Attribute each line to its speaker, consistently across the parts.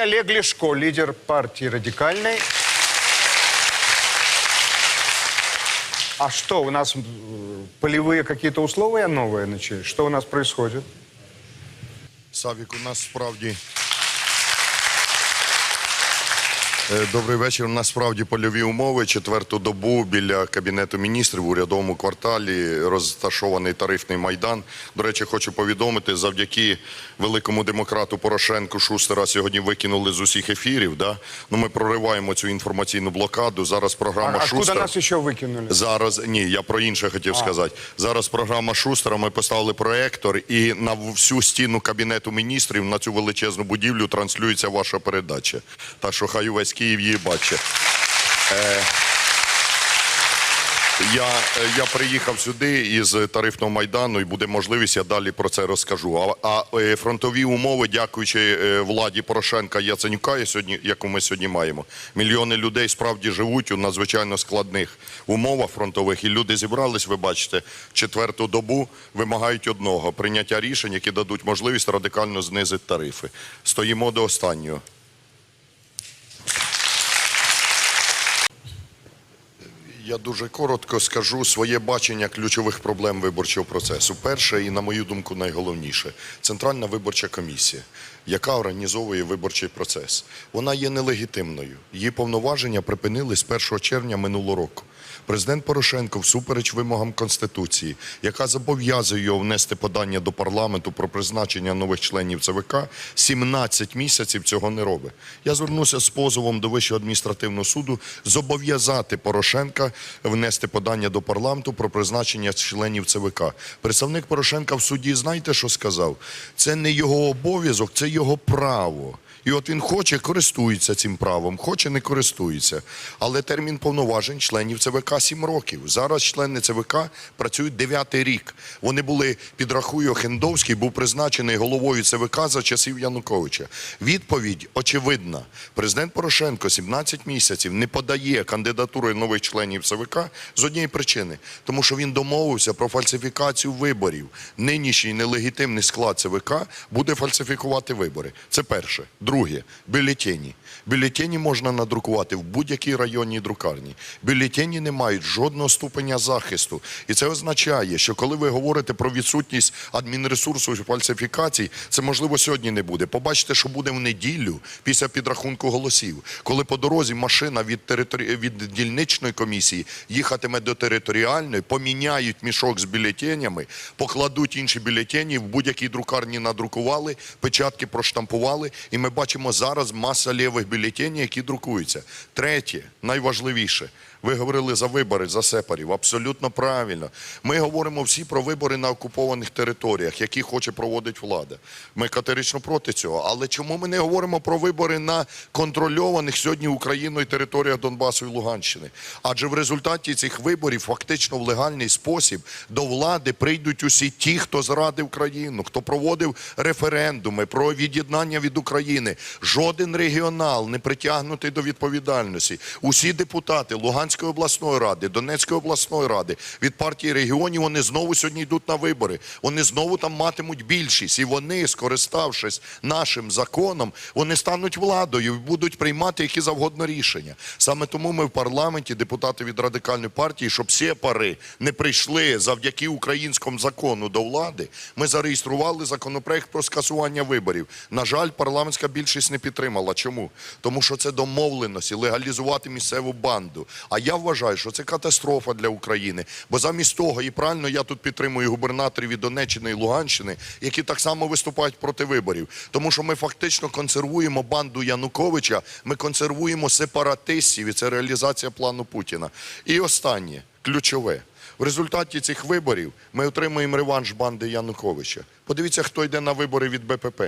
Speaker 1: Олег Лешко, лидер партии «Радикальной». А что, у нас полевые какие-то условия новые начались? Что у нас происходит?
Speaker 2: Савік, у нас справді. Е, Добрий вечір. У нас справді польові умови. Четверту добу біля кабінету міністрів в урядовому кварталі розташований тарифний майдан. До речі, хочу повідомити, завдяки великому демократу Порошенку Шустера сьогодні викинули з усіх ефірів. Да? Ну, ми прориваємо цю інформаційну блокаду. Зараз
Speaker 1: А
Speaker 2: програма
Speaker 1: откуда
Speaker 2: Шустера.
Speaker 1: нас еще выкинули?
Speaker 2: Зараз ні, я про інше хотів сказати. Зараз програма Шустера. Ми поставили проектор, і на всю стіну кабінету міністрів на цю величезну будівлю транслюється ваша передача. Так що хай увесь Київ її бачить. Е, я, е, я приїхав сюди із тарифного майдану, і буде можливість, я далі про це розкажу. А, а е, фронтові умови, дякуючи е, владі Порошенка Яценюка, сьогодні, яку ми сьогодні маємо, мільйони людей справді живуть у надзвичайно складних умовах фронтових. І люди зібрались, ви бачите, четверту добу вимагають одного прийняття рішень, які дадуть можливість радикально знизити тарифи. Стоїмо до останнього. Я дуже коротко скажу своє бачення ключових проблем виборчого процесу. Перше і, на мою думку, найголовніше Центральна виборча комісія, яка організовує виборчий процес. Вона є нелегітимною. Її повноваження припинили з 1 червня минулого року. Президент Порошенко, всупереч вимогам Конституції, яка зобов'язує його внести подання до парламенту про призначення нових членів ЦВК, 17 місяців цього не робить. Я звернувся з позовом до Вищого адміністративного суду зобов'язати Порошенка внести подання до парламенту про призначення членів ЦВК. Представник Порошенка в суді, знаєте, що сказав? Це не його обов'язок, це його право. І от він хоче, користується цим правом, хоче, не користується. Але термін повноважень членів ЦВК 7 років. Зараз члени ЦВК працюють 9 рік. Вони були, підрахую, Хендовський був призначений головою ЦВК за часів Януковича. Відповідь очевидна. Президент Порошенко 17 місяців не подає кандидатури нових членів ЦВК з однієї причини. Тому що він домовився про фальсифікацію виборів. Нинішній нелегітимний склад ЦВК буде фальсифікувати вибори. Це перше. Друге, бюлетені. Бюлетені можна надрукувати в будь-якій районній друкарні. Бюлетені не мають жодного ступеня захисту. І це означає, що коли ви говорите про відсутність адмінресурсу фальсифікацій, це можливо сьогодні не буде. Побачите, що буде в неділю після підрахунку голосів, коли по дорозі машина від територі... від дільничної комісії їхатиме до територіальної, поміняють мішок з бюлетенями, покладуть інші бюлетені, в будь-якій друкарні надрукували, печатки проштампували, і ми бачимо зараз маса лівих бюлетенів, які друкуються. Третє, найважливіше. Ви говорили за вибори, за сепарів. Абсолютно правильно. Ми говоримо всі про вибори на окупованих територіях, які хоче проводити влада. Ми категорично проти цього. Але чому ми не говоримо про вибори на контрольованих сьогодні Україною територіях Донбасу і Луганщини? Адже в результаті цих виборів фактично в легальний спосіб до влади прийдуть усі ті, хто зрадив країну, хто проводив референдуми про від'єднання від України. Жоден регіонал не притягнутий до відповідальності. Усі депутати Луганської обласної ради, Донецької обласної ради від партії регіонів вони знову сьогодні йдуть на вибори. Вони знову там матимуть більшість, і вони, скориставшись нашим законом, вони стануть владою і будуть приймати які завгодно рішення. Саме тому ми в парламенті, депутати від радикальної партії, щоб всі пари не прийшли завдяки українському закону до влади. Ми зареєстрували законопроект про скасування виборів. На жаль, парламентська більшість не підтримала. Чому? Тому що це домовленості легалізувати місцеву банду. А я вважаю, що це катастрофа для України. Бо замість того, і правильно я тут підтримую губернаторів від Донеччини і Луганщини, які так само виступають проти виборів. Тому що ми фактично консервуємо банду Януковича, ми консервуємо сепаратистів, і це реалізація плану Путіна. І останнє, ключове. В результаті цих виборів ми отримуємо реванш банди Януковича. Подивіться, хто йде на вибори від БПП.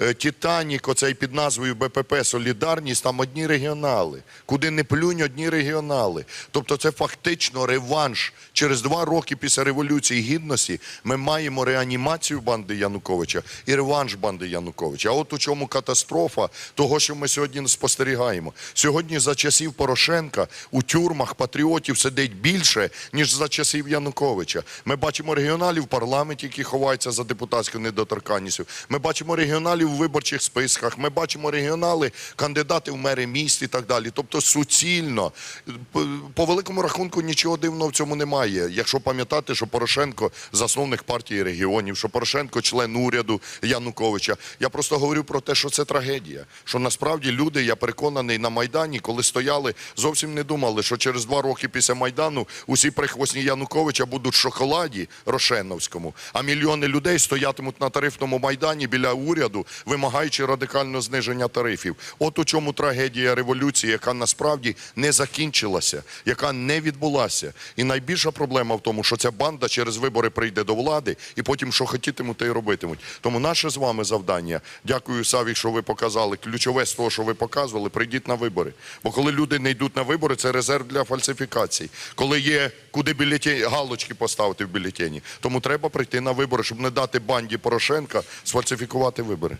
Speaker 2: Е, Титанік, оцей під назвою БПП Солідарність, там одні регіонали. Куди не плюнь, одні регіонали. Тобто це фактично реванш. Через два роки після Революції Гідності ми маємо реанімацію банди Януковича і реванш банди Януковича. А от у чому катастрофа того, що ми сьогодні спостерігаємо. Сьогодні за часів Порошенка у тюрмах патріотів сидить більше, ніж за часів Януковича. Ми бачимо регіоналів в парламенті, які ховаються за депутатською недоторканністю. Ми бачимо регіоналів регіоналів у виборчих списках, ми бачимо регіонали, кандидати в мери міст і так далі. Тобто суцільно. По великому рахунку нічого дивного в цьому немає. Якщо пам'ятати, що Порошенко засновник партії регіонів, що Порошенко член уряду Януковича. Я просто говорю про те, що це трагедія. Що насправді люди, я переконаний, на Майдані, коли стояли, зовсім не думали, що через два роки після Майдану усі прихвостні Януковича будуть в шоколаді Рошеновському, а мільйони людей стоятимуть на тарифному майдані біля уряду, вимагаючи радикального зниження тарифів. От у чому трагедія революції, яка насправді не закінчилася, яка не відбулася. І найбільша проблема в тому, що ця банда через вибори прийде до влади і потім що хотітимуть, те й робитимуть. Тому наше з вами завдання. Дякую, Саві, що ви показали. Ключове з того, що ви показували, прийдіть на вибори. Бо коли люди не йдуть на вибори, це резерв для фальсифікацій. Коли є куди бюлетені, галочки поставити в бюлетені. Тому треба прийти на вибори, щоб не дати банді Порошенка сфальсифікувати вибори.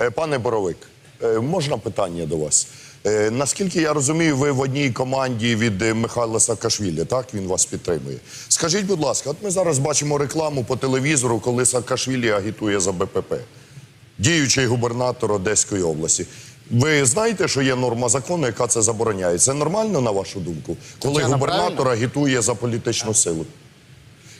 Speaker 2: Е, Пане Боровик, е, можна питання до вас? Е, Наскільки я розумію, ви в одній команді від Михайла Саакашвілі, так? Він вас підтримує. Скажіть, будь ласка, от ми зараз бачимо рекламу по телевізору, коли Саакашвілі агітує за БПП. Діючий губернатор Одеської області. Ви знаєте, що є норма закону, яка це забороняє? Це нормально, на вашу думку? Коли
Speaker 1: Тетяна,
Speaker 2: губернатор
Speaker 1: правильно?
Speaker 2: агітує за політичну силу?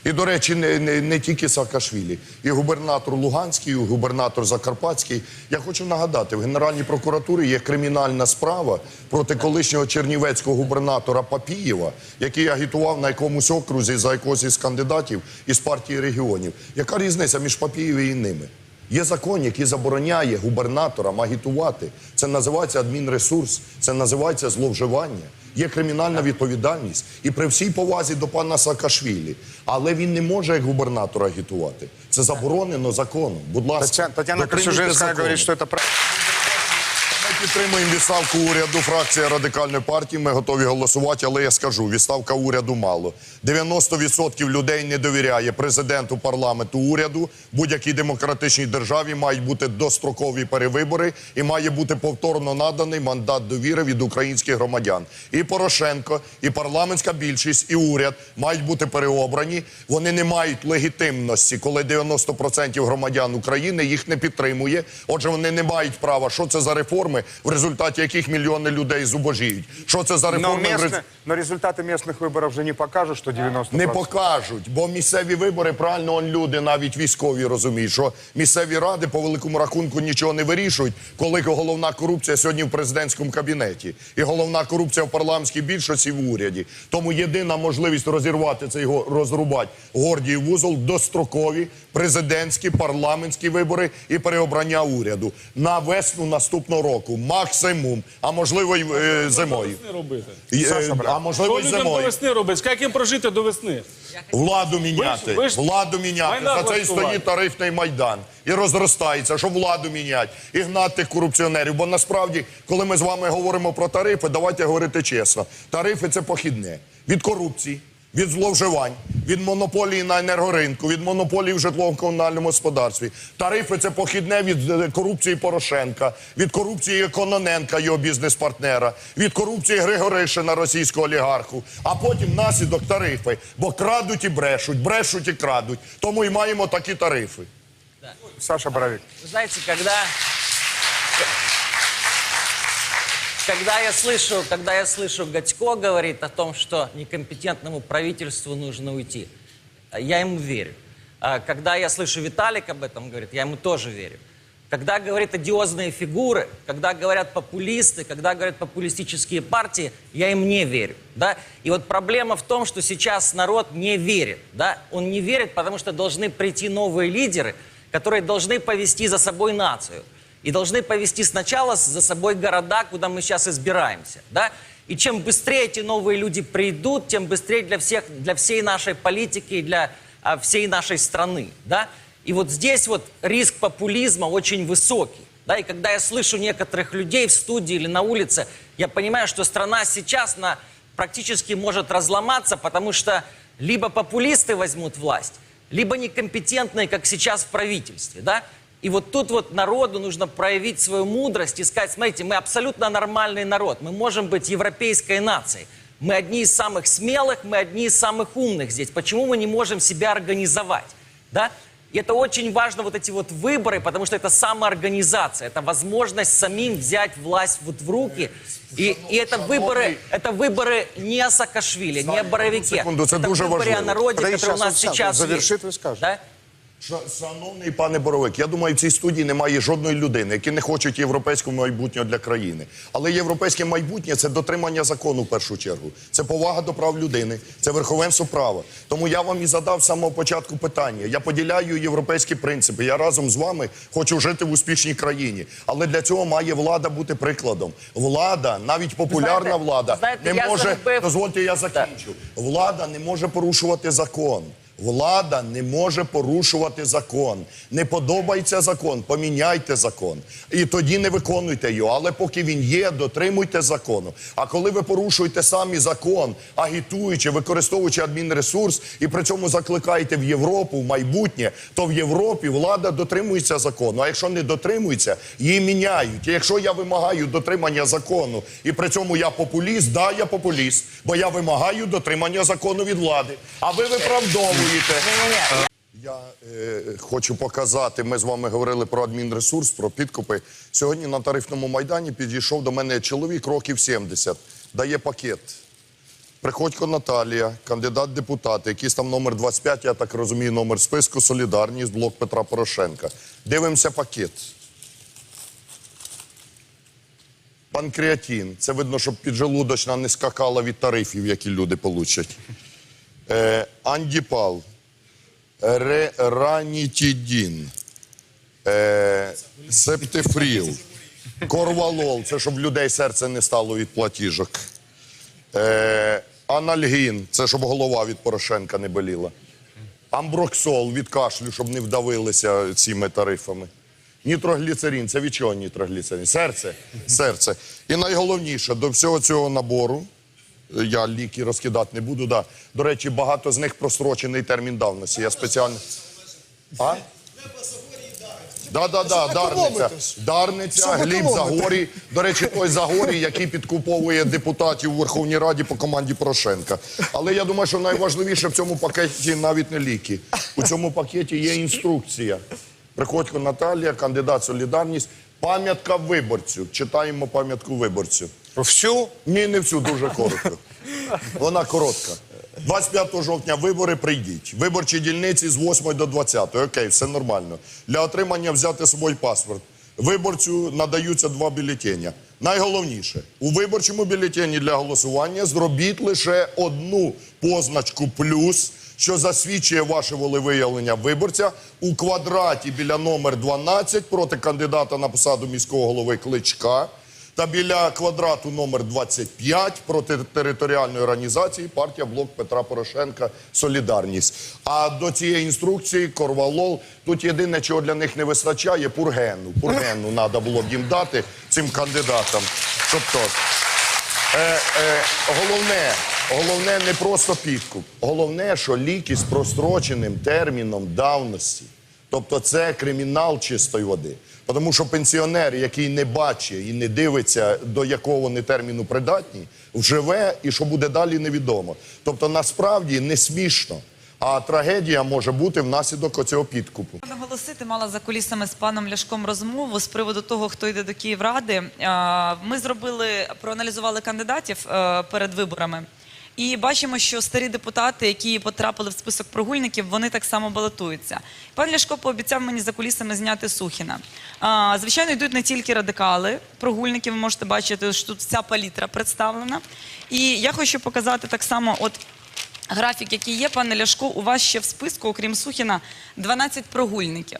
Speaker 2: І, до речі, не, не, не тільки Саакашвілі. І губернатор Луганський, і губернатор Закарпатський. Я хочу нагадати, в Генеральній прокуратурі є кримінальна справа проти колишнього чернівецького губернатора Папієва, який агітував на якомусь окрузі за якогось із кандидатів із партії регіонів. Яка різниця між Папієвим і ними? Є закон, який забороняє губернаторам агітувати. Це називається адмінресурс, це називається зловживання. Є кримінальна відповідальність. І при всій повазі до пана Саакашвілі. Але він не може як губернатор агітувати. Це заборонено законом. Будь ласка,
Speaker 1: Татьяна, Татьяна говорить, що это правильно.
Speaker 2: Підтримуємо відставку уряду. Фракція радикальної партії. Ми готові голосувати, але я скажу: відставка уряду мало. 90% людей не довіряє президенту, парламенту, уряду. Будь-якій демократичній державі мають бути дострокові перевибори і має бути повторно наданий мандат довіри від українських громадян. І Порошенко, і парламентська більшість, і уряд мають бути переобрані. Вони не мають легітимності, коли 90% громадян України їх не підтримує. Отже, вони не мають права. Що це за реформи, в результаті яких мільйони людей зубожіють? Що це за
Speaker 1: Но,
Speaker 2: реформи? в рез-
Speaker 1: местно- но результаты местных выборов же не покажут, что 90%.
Speaker 2: Не покажуть, бо місцеві вибори правильно он люди, навіть військові розуміють, що місцеві ради по великому рахунку нічого не вирішують, коли головна корупція сьогодні в президентському кабінеті і головна корупція в парламентській більшості в уряді. Тому єдина можливість розірвати цей го- розрубати гордій вузол дострокові президентські парламентські вибори і переобрання уряду на весну наступного року, максимум, а можливо й е, зимою.
Speaker 3: весни робити?
Speaker 2: Е,
Speaker 1: Саша, брат.
Speaker 2: а можливо
Speaker 3: Що
Speaker 2: й
Speaker 3: людям до
Speaker 2: зимою.
Speaker 3: весни робити? Як їм прожити до весни?
Speaker 2: Владу міняти,
Speaker 3: ви ж-
Speaker 2: владу міняти. За це і
Speaker 3: влаштувати.
Speaker 2: стоїть тарифний майдан. І розростається, щоб владу міняти, і гнати корупціонерів. Бо насправді, коли ми з вами говоримо про тарифи, давайте говорити чесно. Тарифи це похідне від корупції. Від зловживань, від монополії на енергоринку, від монополії в житлово-комунальному господарстві. Тарифи це похідне від е, корупції Порошенка, від корупції Кононенка, його бізнес-партнера, від корупції Григоришина, російського олігарху. А потім наслідок тарифи. Бо крадуть і брешуть, брешуть і крадуть. Тому і маємо такі тарифи.
Speaker 1: Саша Боровик.
Speaker 4: Вы знаете, когда... Когда я слышу, когда я слышу, Гатько говорит о том, что некомпетентному правительству нужно уйти, я ему верю. А Когда я слышу Виталик об этом говорит, я ему тоже верю. Когда говорят одиозные фигуры, когда говорят популисты, когда говорят популистические партии, я им не верю. Да? И вот проблема в том, что сейчас народ не верит. Да? Он не верит, потому что должны прийти новые лидеры, которые должны повести за собой нацию. И должны повести сначала за собой города, куда мы сейчас избираемся. Да? И чем быстрее эти новые люди придут, тем быстрее для, всех, для всей нашей политики и для а, всей нашей страны. Да? И вот здесь вот риск популизма очень высокий. Да? И когда я слышу некоторых людей в студии или на улице, я понимаю, что страна сейчас на, практически может разломаться, потому что либо популисты возьмут власть, либо некомпетентные, как сейчас в правительстве. Да? И вот тут вот народу нужно проявить свою мудрость и сказать, смотрите, мы абсолютно нормальный народ, мы можем быть европейской нацией. Мы одни из самых смелых, мы одни из самых умных здесь. Почему мы не можем себя организовать? Да? И это очень важно, вот эти вот выборы, потому что это самоорганизация, это возможность самим взять власть вот в руки. И, и это выборы, это выборы не о Саакашвили, не о Боровике.
Speaker 2: секунду, это
Speaker 4: это
Speaker 2: дуже
Speaker 4: выборы
Speaker 2: важливо.
Speaker 4: о народе, который у нас сейчас
Speaker 1: завершит,
Speaker 4: есть.
Speaker 1: вы скажете.
Speaker 4: Да?
Speaker 2: Ша- Шановний пане Боровик, я думаю, в цій студії немає жодної людини, які не хочуть європейського майбутнього для країни. Але європейське майбутнє це дотримання закону в першу чергу. Це повага до прав людини, це верховенство права. Тому я вам і задав з самого початку питання. Я поділяю європейські принципи. Я разом з вами хочу жити в успішній країні. Але для цього має влада бути прикладом. Влада, навіть популярна
Speaker 4: Знаєте,
Speaker 2: влада,
Speaker 4: знаєте,
Speaker 2: не може дозвольте, я закінчу. Влада не може порушувати закон. Влада не може порушувати закон. Не подобається закон, поміняйте закон. І тоді не виконуйте його. Але поки він є, дотримуйте закону. А коли ви порушуєте самі закон, агітуючи, використовуючи адмінресурс, і при цьому закликаєте в Європу, в майбутнє, то в Європі влада дотримується закону. А якщо не дотримується, її міняють. І якщо я вимагаю дотримання закону, і при цьому я популіст, да, я популіст, бо я вимагаю дотримання закону від влади. А ви виправдовуєте.
Speaker 4: Не-не-не.
Speaker 2: Я е, хочу показати. Ми з вами говорили про адмінресурс, про підкупи. Сьогодні на тарифному майдані підійшов до мене чоловік років 70, дає пакет. Приходько Наталія, кандидат депутати, якийсь там номер 25, я так розумію, номер списку Солідарність, блок Петра Порошенка. Дивимося пакет. Панкреатин. Це видно, щоб піджелудочна не скакала від тарифів, які люди получать. Е, андіпал. Ре, ранітідін, е, септифріл, корвалол, це щоб людей серце не стало від платіжок. Е, анальгін, це щоб голова від Порошенка не боліла. Амброксол від кашлю, щоб не вдавилися цими тарифами. Нітрогліцерин, це від чого нітрогліцерин? Серце. Серце. І найголовніше, до всього цього набору, я ліки розкидати не буду, да. до речі, багато з них прострочений термін давності. Я спеціально. А? Да, да, да, Дарниця. Дарниця, Гліб Загорій. До речі, той Загорій, який підкуповує депутатів у Верховній Раді по команді Порошенка. Але я думаю, що найважливіше в цьому пакеті навіть не ліки. У цьому пакеті є інструкція. Приходько Наталія, кандидат солідарність. Пам'ятка виборцю. Читаємо пам'ятку виборцю.
Speaker 1: Всю?
Speaker 2: Ні, не всю, дуже коротко. Вона коротка. 25 жовтня вибори прийдіть. Виборчі дільниці з 8 до 20. Окей, все нормально. Для отримання взяти з собою паспорт. Виборцю надаються два бюлетеня. Найголовніше, у виборчому бюлетені для голосування зробіть лише одну позначку плюс, що засвідчує ваше волевиявлення виборця у квадраті біля номер 12 проти кандидата на посаду міського голови Кличка та біля квадрату номер 25 проти територіальної організації партія Блок Петра Порошенка Солідарність. А до цієї інструкції Корвалол тут єдине, чого для них не вистачає пургену. Пургену треба було б їм дати цим кандидатам. Щоб то. Е, е, головне, головне не просто підкуп. Головне, що ліки з простроченим терміном давності. Тобто це кримінал чистої води. Тому що пенсіонер, який не бачить і не дивиться, до якого вони терміну придатні, вживе і що буде далі, невідомо. Тобто, насправді не смішно, а трагедія може бути внаслідок оцього підкупу.
Speaker 5: Наголосити мала за кулісами з паном Ляшком розмову з приводу того, хто йде до Київради. Ми зробили, проаналізували кандидатів е, перед виборами. І бачимо, що старі депутати, які потрапили в список прогульників, вони так само балотуються. Пан Ляшко пообіцяв мені за кулісами зняти Сухіна. Звичайно, йдуть не тільки радикали, прогульники. Ви можете бачити, що тут вся палітра представлена. І я хочу показати так само, от Графік, який є, пане Ляшко, у вас ще в списку, окрім Сухіна, 12 прогульників.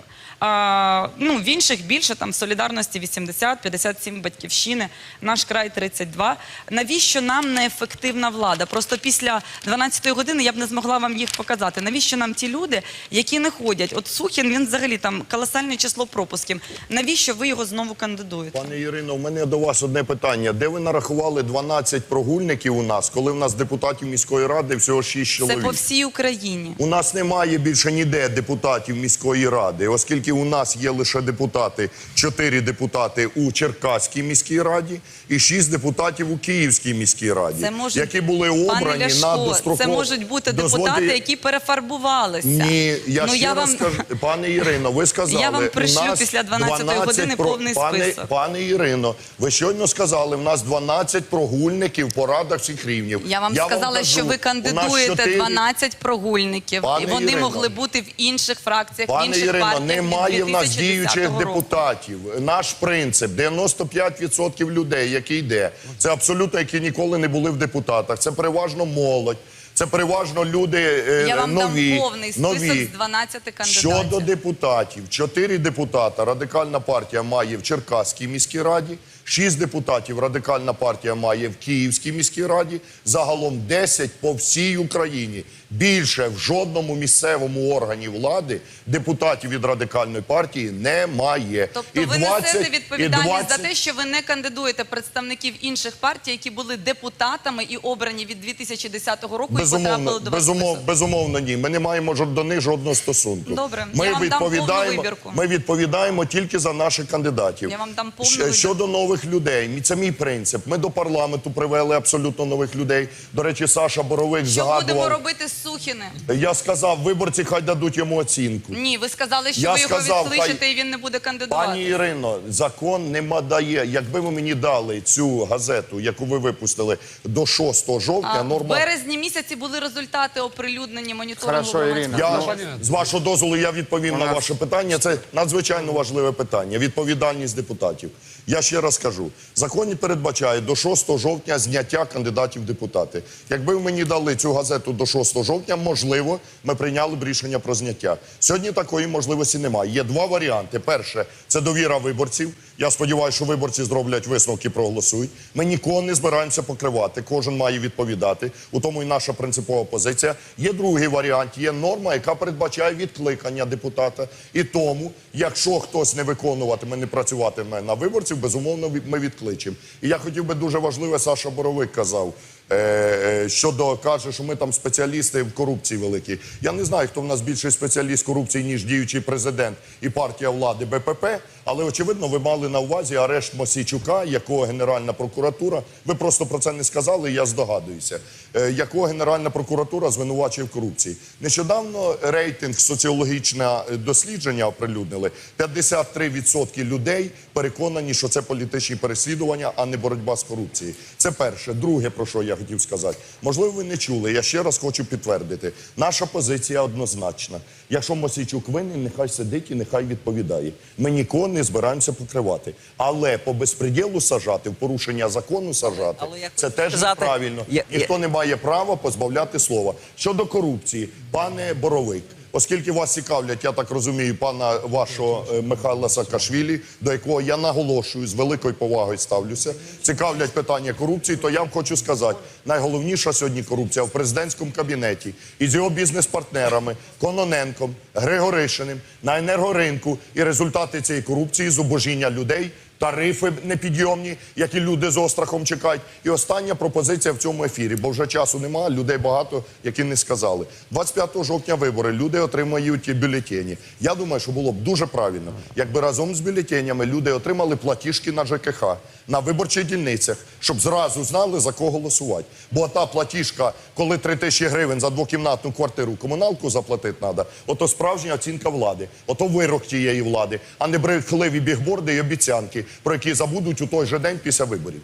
Speaker 5: Ну, в інших більше, там, солідарності 80, 57 батьківщини, наш край 32. Навіщо нам неефективна влада? Просто після 12-ї години я б не змогла вам їх показати. Навіщо нам ті люди, які не ходять? От Сухін, він взагалі там колосальне число пропусків. Навіщо ви його знову кандидуєте?
Speaker 2: Пане Ірино, у мене до вас одне питання. Де ви нарахували 12 прогульників у нас, коли в нас депутатів міської ради всього 6 26
Speaker 5: Це по всій Україні.
Speaker 2: У нас немає більше ніде депутатів міської ради, оскільки у нас є лише депутати, чотири депутати у Черкаській міській раді і шість депутатів у Київській міській раді,
Speaker 5: Це можуть,
Speaker 2: які були обрані
Speaker 5: пане
Speaker 2: на
Speaker 5: Ляшко,
Speaker 2: достроково.
Speaker 5: це можуть бути депутати,
Speaker 2: Дозвольте-
Speaker 5: які перефарбувалися.
Speaker 2: Ні, я
Speaker 5: ну,
Speaker 2: ще
Speaker 5: я
Speaker 2: раз
Speaker 5: вам...
Speaker 2: скажу, пане Ірино, ви сказали,
Speaker 5: Я вам пришлю
Speaker 2: нас
Speaker 5: після 12-ї
Speaker 2: 12
Speaker 5: години
Speaker 2: про-
Speaker 5: повний
Speaker 2: пане,
Speaker 5: список.
Speaker 2: Пане Ірино, ви щойно сказали, в нас 12 прогульників по радах всіх рівнів.
Speaker 5: Я вам сказала,
Speaker 2: кажу,
Speaker 5: що ви кандидуєте
Speaker 2: чотири-
Speaker 5: 12 прогульників,
Speaker 2: Пане
Speaker 5: і вони
Speaker 2: Ірино,
Speaker 5: могли бути в інших фракціях, в інших
Speaker 2: Ірино,
Speaker 5: партіях
Speaker 2: немає в нас діючих
Speaker 5: року.
Speaker 2: депутатів. Наш принцип 95% людей, які йде, це абсолютно які ніколи не були в депутатах. Це переважно молодь. Це переважно люди е,
Speaker 5: Я вам
Speaker 2: нові,
Speaker 5: дам повний список
Speaker 2: нові.
Speaker 5: з 12 кандидатів.
Speaker 2: Щодо депутатів, чотири депутата радикальна партія має в Черкаській міській раді, шість депутатів радикальна партія має в Київській міській раді, загалом 10 по всій Україні. Більше в жодному місцевому органі влади депутатів від радикальної партії немає.
Speaker 5: Тобто
Speaker 2: І
Speaker 5: ви
Speaker 2: 20
Speaker 5: несете відповідальність
Speaker 2: 20
Speaker 5: за те, що ви не кандидуєте представників інших партій, які були депутатами і обрані від 2010 року і
Speaker 2: Безумовно,
Speaker 5: потрапили до вас.
Speaker 2: безумов, безумовно, ні. Ми не маємо до них жодного стосунку.
Speaker 5: Добре,
Speaker 2: ми
Speaker 5: я вам дам повну
Speaker 2: відповідаємо.
Speaker 5: вибірку.
Speaker 2: Ми відповідаємо тільки за наших кандидатів.
Speaker 5: Я вам дам повну
Speaker 2: Щодо нових людей, це мій принцип. Ми до парламенту привели абсолютно нових людей. До речі, Саша Боровик
Speaker 5: Що
Speaker 2: згадував.
Speaker 5: будемо робити з Сухіним?
Speaker 2: Я сказав, виборці хай дадуть йому оцінку.
Speaker 5: Ні, ви сказали, що
Speaker 2: Я
Speaker 5: ви його
Speaker 2: сказав,
Speaker 5: відкличете
Speaker 2: хай-
Speaker 5: і він не буде кандидувати.
Speaker 2: Пані Ірино, закон нема дає. Якби ви мені дали цю газету, яку ви випустили до 6 жовтня,
Speaker 5: А, в
Speaker 2: норма.
Speaker 5: березні місяці були результати оприлюднені моніторингу.
Speaker 1: Хорошо,
Speaker 5: громадського
Speaker 1: Ірина.
Speaker 2: Я
Speaker 1: Ну,
Speaker 2: з вашого дозволу я відповім на ваше питання. Це надзвичайно важливе питання. Відповідальність депутатів. Я ще раз кажу: закон передбачає до 6 жовтня зняття кандидатів в депутати. Якби мені дали цю газету до 6 жовтня, можливо, ми прийняли б рішення про зняття. Сьогодні такої можливості немає. Є два варіанти. Перше це довіра виборців. Я сподіваюся, що виборці зроблять висновки, проголосують. Ми нікого не збираємося покривати. Кожен має відповідати. У тому і наша принципова позиція. Є другий варіант. Є норма, яка передбачає відкликання депутата. І тому, якщо хтось не виконуватиме, не працюватиме на виборців, безумовно ми відкличемо. І я хотів би дуже важливе, Саша Боровик казав. Е, е, Щодо каже, що ми там спеціалісти в корупції великі. Я не знаю, хто в нас більший спеціаліст корупції, ніж діючий президент і партія влади БПП. Але очевидно, ви мали на увазі арешт Мосійчука, якого Генеральна прокуратура. Ви просто про це не сказали. Я здогадуюся, е, якого Генеральна прокуратура звинувачує в корупції. Нещодавно рейтинг соціологічне дослідження оприлюднили. 53% людей переконані, що це політичні переслідування, а не боротьба з корупцією. Це перше. Друге, про що я хотів сказати. Можливо, ви не чули. Я ще раз хочу підтвердити. Наша позиція однозначна. Якщо Мосійчук винен, нехай сидить і нехай відповідає. Ми нікого не збираємося покривати. Але по безпреділу сажати, в порушення закону сажати,
Speaker 4: але
Speaker 2: це теж неправильно. Ніхто не має права позбавляти слова. Щодо корупції, пане Боровик, оскільки вас цікавлять, я так розумію, пана вашого е, Михайла Саакашвілі, до якого я наголошую з великою повагою ставлюся, цікавлять питання корупції, то я вам хочу сказати, найголовніша сьогодні корупція в президентському кабінеті і з його бізнес-партнерами Кононенком, Григоришиним на енергоринку. І результати цієї корупції зубожіння людей тарифи непідйомні, які люди з острахом чекають. І остання пропозиція в цьому ефірі, бо вже часу немає, людей багато, які не сказали. 25 жовтня вибори, люди отримають бюлетені. Я думаю, що було б дуже правильно, якби разом з бюлетенями люди отримали платіжки на ЖКХ, на виборчих дільницях, щоб зразу знали, за кого голосувати. Бо та платіжка, коли 3 тисячі гривень за двокімнатну квартиру комуналку заплатити треба, ото справжня оцінка влади, ото вирок тієї влади, а не брехливі бігборди і обіцянки, про які забудуть у той же день після виборів.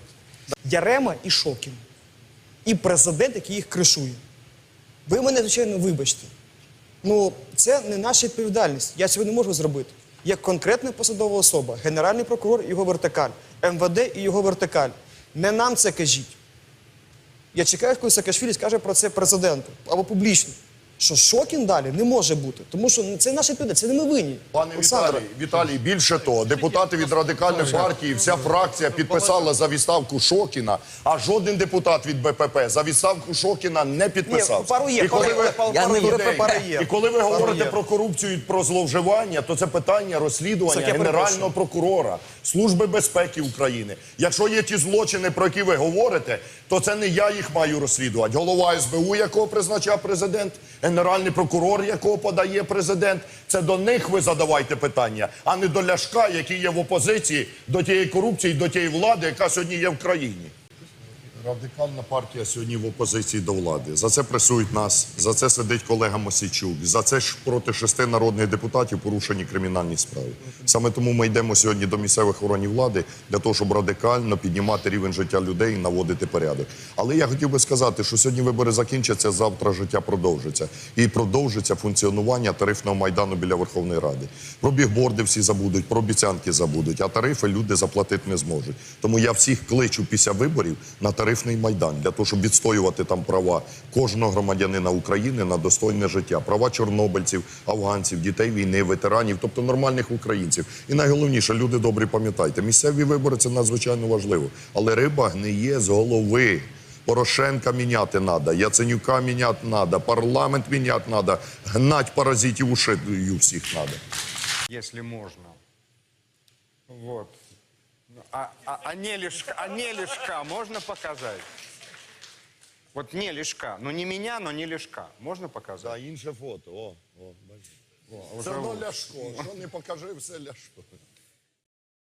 Speaker 6: Ярема і Шокін. І президент, який їх кришує. Ви мене, звичайно, вибачте. Ну, це не наша відповідальність. Я цього не можу зробити. Є конкретна посадова особа, генеральний прокурор і його вертикаль, МВД і його вертикаль. Не нам це кажіть. Я чекаю, коли Саакашвілі скаже про це президенту або публічно. Що Шокін далі не може бути, тому що це наша відповідальність, це не ми винні.
Speaker 2: Пане
Speaker 6: Олександре,
Speaker 2: Віталій, Віталій, більше того, депутати від радикальної партії, вся фракція підписала за відставку Шокіна, а жоден депутат від БПП за відставку Шокіна не підписав.
Speaker 6: Ні, пару є,
Speaker 2: І коли
Speaker 6: пару
Speaker 2: ви-
Speaker 6: є, пару-
Speaker 2: Я не
Speaker 6: пару є, пару є.
Speaker 2: І коли ви говорите про корупцію і про зловживання, то це питання розслідування генерального прокурора. Служби безпеки України. Якщо є ті злочини, про які ви говорите, то це не я їх маю розслідувати. Голова СБУ, якого призначав президент, генеральний прокурор, якого подає президент. Це до них ви задавайте питання, а не до Ляшка, який є в опозиції до тієї корупції, до тієї влади, яка сьогодні є в країні. Радикальна партія сьогодні в опозиції до влади. За це пресують нас, за це сидить колега Мосійчук, за це ж проти шести народних депутатів порушені кримінальні справи. Саме тому ми йдемо сьогодні до місцевих органів влади для того, щоб радикально піднімати рівень життя людей і наводити порядок. Але я хотів би сказати, що сьогодні вибори закінчаться, завтра життя продовжиться. І продовжиться функціонування тарифного майдану біля Верховної Ради. Про бігборди всі забудуть, про обіцянки забудуть, а тарифи люди заплатити не зможуть. Тому я всіх кличу після виборів на тарифний майдан для того, щоб відстоювати там права кожного громадянина України на достойне життя, права чорнобильців, афганців, дітей війни, ветеранів, тобто нормальних українців. І найголовніше, люди добрі, пам'ятайте, місцеві вибори це надзвичайно важливо, але риба гниє з голови. Порошенка міняти треба, Яценюка міняти треба, парламент міняти треба, гнать паразитів у шию всіх треба.
Speaker 1: если можно. Вот. А, а, а не лишка, а не лишка можно показать? Вот не лишка. Ну не меня, но не лишка. Можно показать?
Speaker 2: Та інше фото. О, о, бачиш.
Speaker 1: Уже
Speaker 2: Це одно Ляшко. Що не покажи, все Ляшко.